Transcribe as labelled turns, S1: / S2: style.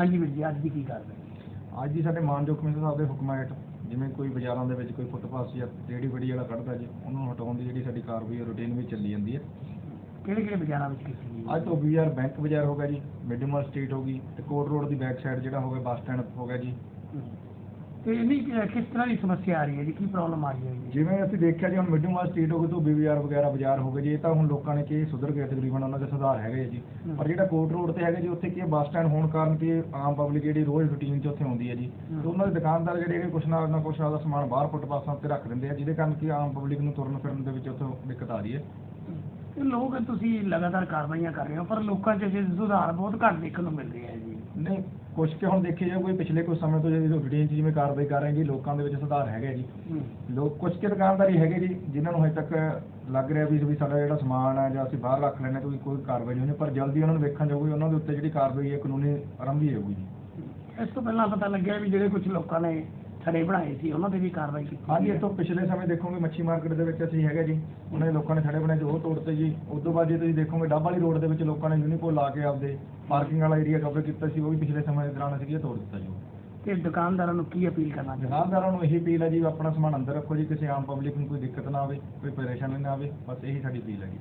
S1: ਹਾਂਜੀ ਵੀਰ ਜੀ ਅੱਜ ਦੀ ਕੀ ਕਾਰਵਾਈ
S2: ਅੱਜ ਹੀ ਸਾਡੇ ਮਾਨਯੋਗ ਕਮਿਸ਼ਨਰ ਸਾਹਿਬ ਦੇ ਹੁਕਮਾਂ ਹੇਠ ਜਿਵੇਂ ਕੋਈ ਬਾਜ਼ਾਰਾਂ ਦੇ ਵਿੱਚ ਕੋਈ ਫੁੱਟਪਾਥ ਜਾਂ ਰੇਹੜੀ ਬੜੀ ਵਾਲਾ ਕੱਢਦਾ ਜੀ ਉਹਨੂੰ ਹਟਾਉਣ ਦੀ ਜਿਹੜੀ ਸਾਡੀ ਕਾਰਵਾਈ ਰੂਟੀਨ ਵਿੱਚ ਚੱਲੀ ਜਾਂਦੀ ਹੈ।
S1: ਕਿਹੜੇ ਕਿਹੜੇ ਬਾਜ਼ਾਰਾਂ ਵਿੱਚ ਕੀਤੀ ਗਈ
S2: ਅੱਜ ਤੋਂ ਬੀਆਰ ਬੈਂਕ ਬਾਜ਼ਾਰ ਹੋ ਗਿਆ ਜੀ ਮਿਡਮਲ ਸਟਰੀਟ ਹੋ ਗਈ ਤੇ ਕੋਟ ਰੋਡ ਦੀ ਬੈਕ ਸਾਈਡ ਜਿਹੜਾ ਹੋ ਗਿਆ ਬੱਸ ਸਟੈਂਡ ਹੋ ਗਿਆ ਜੀ।
S1: ਤੇ ਇਹਨੀ ਕਿ- ਕਿਸ ਤਰ੍ਹਾਂ ਦੀ ਸਮੱਸਿਆ ਆ ਰਹੀ ਹੈ ਜੀ? ਕੀ ਪ੍ਰੋਬਲਮ ਆ ਰਹੀ ਹੈ ਜੀ?
S2: ਜਿਵੇਂ ਅਸੀਂ ਦੇਖਿਆ ਜੀ ਹੁਣ ਮਿਡਮਲ ਸਟਰੀਟ ਹੋ ਗਈ ਤੋਂ ਬੀਆਰ ਵਗੈਰਾ ਬਾਜ਼ਾਰ ਹੋ ਗਏ ਜੀ ਇਹ ਤਾਂ ਹੁਣ ਲੋਕਾਂ ਨੇ ਕਿ ਸੁਧਰ ਗਏ ਤਕਰੀਬਨ ਉਹਨਾਂ ਦੇ ਸੁਧਾਰ ਹੈਗੇ ਜੀ।
S1: ਹਮ।
S2: ਪਰ ਜਿਹੜਾ ਕੋਟ ਰੋਡ ਤੇ ਹੈਗਾ ਜੀ ਉੱਥੇ ਕੀ ਬੱਸ ਸਟੈਂਡ ਹੋਣ ਕਾਰਨ ਕਿ ਆਮ ਪਬਲਿਕ ਜਿਹੜੀ ਰੋਜ਼ ਰੂਟੀਨ 'ਚ ਉੱਥੇ ਆਉਂਦੀ ਹੈ ਜੀ।
S1: ਹਮ।
S2: ਤੇ ਉਹਨਾਂ ਦੇ ਦੁਕਾਨਦਾਰ ਜਿਹੜੇ ਹੈਗੇ ਕੁਛ ਨਾ ਨਾ ਕੁਛ ਆਪਦਾ ਸਮਾਨ ਬਾਹਰ ਫੁੱਟਪਾਥਾਂ ਉੱਤੇ ਰੱਖ ਦਿੰਦੇ ਆ ਜਿਹਦੇ ਕਾਰਨ ਕਿ ਆਮ ਪਬਲਿਕ ਨੂੰ ਤੁਰਨ ਫਿਰਨ ਦੇ ਵਿੱਚ ਉੱਥੇ ਦਿੱਕਤ ਆ ਰਹੀ ਹੈ।
S1: ਤੇ ਲੋਕ ਤੁਸੀਂ ਲਗਾਤਾਰ ਕਾਰਵਾਈਆਂ ਕਰ ਰਹੇ ਹੋ ਪਰ ਲੋਕਾਂ 'ਚ ਅਜੇ ਸੁਧਾਰ ਬਹੁਤ ਘੱਟ ਦੇਖਣ ਨੂੰ ਮਿਲ ਰਿਹਾ ਹੈ ਜੀ।
S2: ਨਹੀਂ ਕੁਛ ਕਿ ਹੁਣ ਦੇਖਿਆ ਜਾਵੇ ਕੋਈ ਪਿਛਲੇ ਕੁਝ ਸਮੇਂ ਤੋਂ ਜਿਹੜੀ ਰੂਟੀਨ 'ਚ ਜਿਵੇਂ ਕਾਰਵਾਈ ਕਰ ਰਹੇ ਜੀ ਲੋਕਾਂ ਦੇ ਵਿੱਚ ਸੁਧਾਰ ਹੈਗਾ ਜੀ। ਲੋਕ ਕੁਝ ਕਿ ਦੁਕਾਨਦਾਰੀ ਹੈਗੇ ਜੀ ਜਿਨ੍ਹਾਂ ਨੂੰ ਹਜੇ ਤੱਕ ਲੱਗ ਰਿਹਾ ਵੀ ਵੀ ਸਾਡਾ ਜਿਹੜਾ ਸਮਾਨ ਹੈ ਜਾਂ ਅਸੀਂ ਬਾਹਰ ਰੱਖ ਲੈਣੇ ਕੋਈ ਕੋਈ ਕਾਰਵਾਈ ਨਹੀਂ ਹੋਣੀ ਪਰ ਜਲਦੀ ਉਹਨਾਂ ਨੂੰ ਵੇਖਣ ਜਾਊਗੀ ਉਹਨਾਂ ਦੇ ਉੱਤੇ ਜਿਹੜੀ ਕਾਰਵਾਈ ਹੈ ਕਾਨੂੰਨੀ ਆਰੰਭੀ ਹੋਊਗੀ ਜੀ
S1: ਇਸ ਤੋਂ ਪਹਿਲਾਂ ਪਤਾ ਲੱਗਿਆ ਵੀ ਜਿਹੜੇ ਕੁਝ ਲੋਕਾਂ ਨੇ ਥੜੇ ਬਣਾਏ ਸੀ ਉਹਨਾਂ ਤੇ ਵੀ ਕਾਰਵਾਈ ਕੀਤੀ
S2: ਹਾਂਜੀ। ਇਹ ਤੋਂ ਪਿਛਲੇ ਸਮੇਂ ਦੇਖੋਗੇ ਮੱਛੀ ਮਾਰਕੀਟ ਦੇ ਵਿੱਚ ਅਸੀਂ ਹੈਗੇ ਜੀ ਉਹਨਾਂ ਨੇ ਲੋਕਾਂ ਨੇ ਥੜੇ ਬਣਾਏ ਸੀ ਉਹ ਤੋੜਤੇ ਜੀ ਉਸ ਤੋਂ ਬਾਅਦ ਜੇ ਤੁਸੀਂ ਦੇਖੋਗੇ ਡੱਬ ਵਾਲੀ ਰੋਡ ਦੇ ਵਿੱਚ ਲੋਕਾਂ ਨੇ ਯੂਨੀਪੋਲ ਲਾ ਕੇ ਆਪਦੇ ਪਾਰਕਿੰਗ ਵਾਲਾ ਏਰੀਆ ਕਵਰ ਕੀਤਾ ਸੀ ਉਹ ਵੀ ਪਿਛਲੇ ਸਮੇਂ ਦੇ ਦੌਰਾਨ ਅਸੀਂ ਇਹ ਤੋੜ ਦਿੱਤਾ ਜੀ।
S1: ਤੇ ਦੁਕਾਨਦਾਰਾਂ ਨੂੰ ਕੀ ਅਪੀਲ ਕਰਨਾ ਚਾਹੁੰਦੇ?
S2: ਦੁਕਾਨਦਾਰਾਂ ਨੂੰ ਇਹੀ ਅਪੀਲ ਹੈ ਜੀ ਆਪਣਾ ਸਮਾਨ ਅੰਦਰ ਰੱਖੋ ਜੀ ਕਿਸੇ ਆਮ ਪਬਲਿਕ ਨੂੰ ਕੋਈ ਦਿੱਕਤ ਨਾ ਆਵੇ ਕੋਈ ਪਰੇਸ਼ਾਨੀ ਨਾ ਆਵੇ ਬਸ ਇਹੀ ਸਾਡੀ ਅਪੀਲ ਹੈ ਜੀ।